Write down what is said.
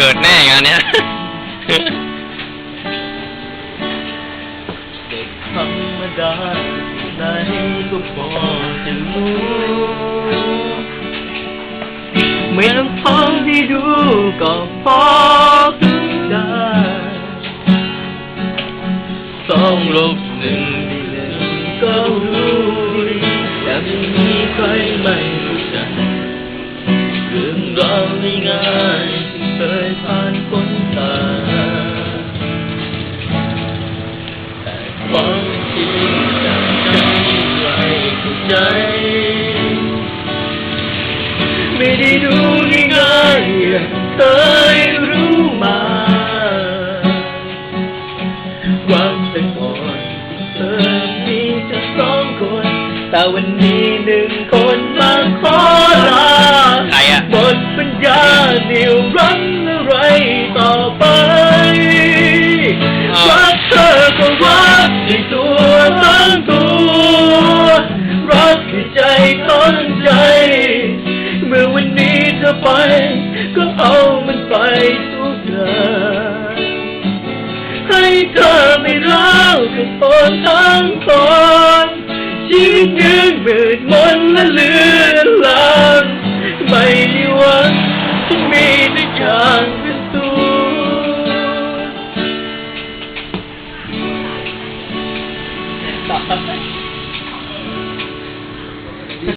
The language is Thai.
เกิดแน่งานเนี้ย เด็กธรรมดาที่ไหนก็พอจะรู้เมื่อลำพังที่ดูก็พอเข้ต้องลบหนึ่งดีหนึ่งก็รู้แต่ไม่มีใครไม่รู้จักเรื่องราวง่าย ความจริงจากใจใครเข้าใจ ไม่ได้ดูง่ายๆอย่างเคยรู้มาวันแต่ก่อนที่เคยมีแค่สองคน แต่วันนี้หนึ่งคนมาขอลาใครอะหมดปัญญาเหนี่ยว งตัวรักคือใจทั้งใจ เมื่อวันนี้เธอไป ก็เอามันไปทุกอย่างให้เธอไม่ร้าวกับตนทั้งตนชีวิตยืนมืดมนและเลือนลา Okay.